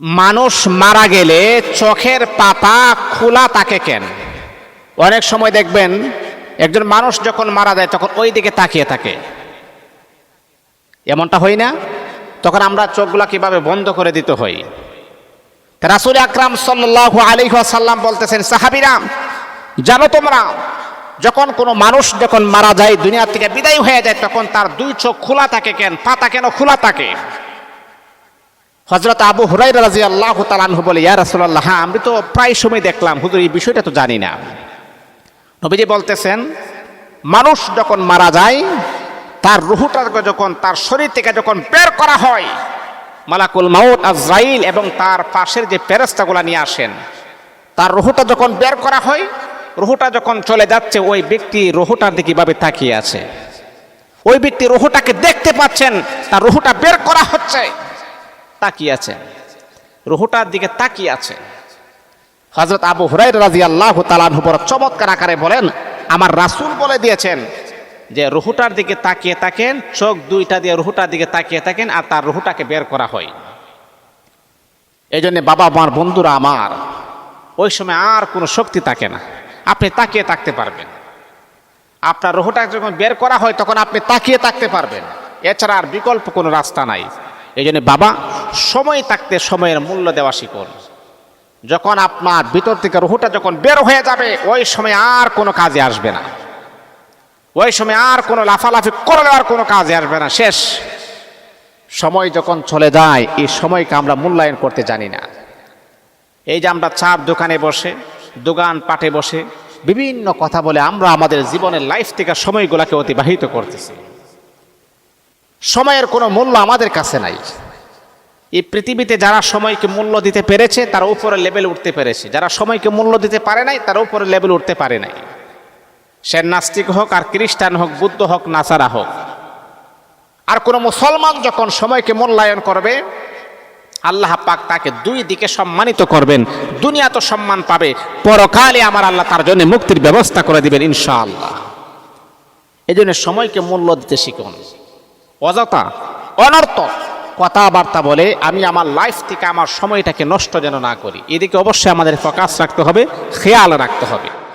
মানুষ মারা গেলে চোখের পাতা খোলা তাকে কেন? অনেক সময় দেখবেন, একজন মানুষ যখন মারা যায়, তখন ওই দিকে তাকিয়ে থাকে। এমনটা হয় না? তখন আমরা চোখগুলা কীভাবে বন্ধ করে দিতে হই রাসুল আকরাম সাল্লাহ আলী সাল্লাম বলতেছেন সাহাবিরাম জানো তোমরা, যখন কোনো মানুষ যখন মারা যায়, দুনিয়া থেকে বিদায় হয়ে যায়, তখন তার দুই চোখ খোলা থাকে কেন? পাতা কেন খোলা থাকে? হজরত আবু হুরাই রাজি আল্লাহ তালানহু বলে, ইয়া রাসুল্লাহ হ্যাঁ আমি তো প্রায় সময় দেখলাম। হুজুর, এই বিষয়টা তো জানি না। নবীজি বলতেছেন, মানুষ যখন মারা যায়, তার রুহুটাকে যখন, তার শরীর থেকে যখন বের করা হয়, মালাকুল মাউট আজরাইল এবং তার পাশের যে পেরেস্তাগুলা নিয়ে আসেন, তার রুহুটা যখন বের করা হয়, রুহুটা যখন চলে যাচ্ছে, ওই ব্যক্তি রুহুটার দিকে কীভাবে তাকিয়ে আছে। ওই ব্যক্তি রুহুটাকে দেখতে পাচ্ছেন, তার রুহুটা বের করা হচ্ছে। তাকিয়ে আছে। রুহুটার দিকে তাকিয়ে আছে। হজরত আবু হুরাই রাজি আল্লাহ তালানহু বড় চমৎকার আকারে বলেন আমার রাসূল বলে দিয়েছেন। যে রুহুটার দিকে তাকিয়ে থাকেন চোখ দুইটা দিয়ে রুহুটার দিকে তাকিয়ে থাকেন আর তার রুহুটাকে বের করা হয়। এই জন্যে বাবা আমার বন্ধুরা আমার ওই সময় আর কোনো শক্তি থাকে না। আপনি তাকিয়ে থাকতে পারবেন। আপনার রুহুটা যখন বের করা হয় তখন আপনি তাকিয়ে থাকতে পারবেন। এছাড়া আর বিকল্প কোনো রাস্তা নাই। এই জন্য বাবা, সময় থাকতে সময়ের মূল্য দেওয়া শিখুন। যখন আপনার ভিতর থেকে রুহুটা যখন বের হয়ে যাবে, ওই সময় আর কোনো কাজে আসবে না। ওই সময় আর কোনো লাফালাফি করলে আর কোনো কাজে আসবে না। শেষ। সময় যখন চলে যায়, এই সময়কে আমরা মূল্যায়ন করতে জানি না। এই যে আমরা চার দোকানে বসে, দোকান পাটে বসে, বিভিন্ন কথা বলে আমরা আমাদের জীবনের লাইফ থেকে সময়গুলোকে অতিবাহিত করতেছি। সময়ের কোনো মূল্য আমাদের কাছে নাই। এই পৃথিবীতে যারা সময়কে মূল্য দিতে পেরেছে, তারা উপরে লেভেল উঠতে পেরেছে। যারা সময়কে মূল্য দিতে পারে নাই, তারা উপরে লেভেল উঠতে পারে নাই। সে নাস্তিক হোক আর খ্রিস্টান হোক, বুদ্ধ হোক, নাসারা হোক, আর কোনো মুসলমান যখন সময়কে মূল্যায়ন করবে, আল্লাহ পাক তাকে দুই দিকে সম্মানিত করবেন। দুনিয়া তো সম্মান পাবে। পরকালে আমার আল্লাহ তার জন্য মুক্তির ব্যবস্থা করে দিবেন ইনশাআল্লাহ। এই জন্য সময়কে মূল্য দিতে শিখুন। অযথা, অনর্থ কথাবার্তা বলে আমি আমার লাইফ থেকে, আমার সময়টাকে নষ্ট যেন না করি। এদিকে অবশ্যই আমাদের ফোকাস রাখতে হবে, খেয়াল রাখতে হবে।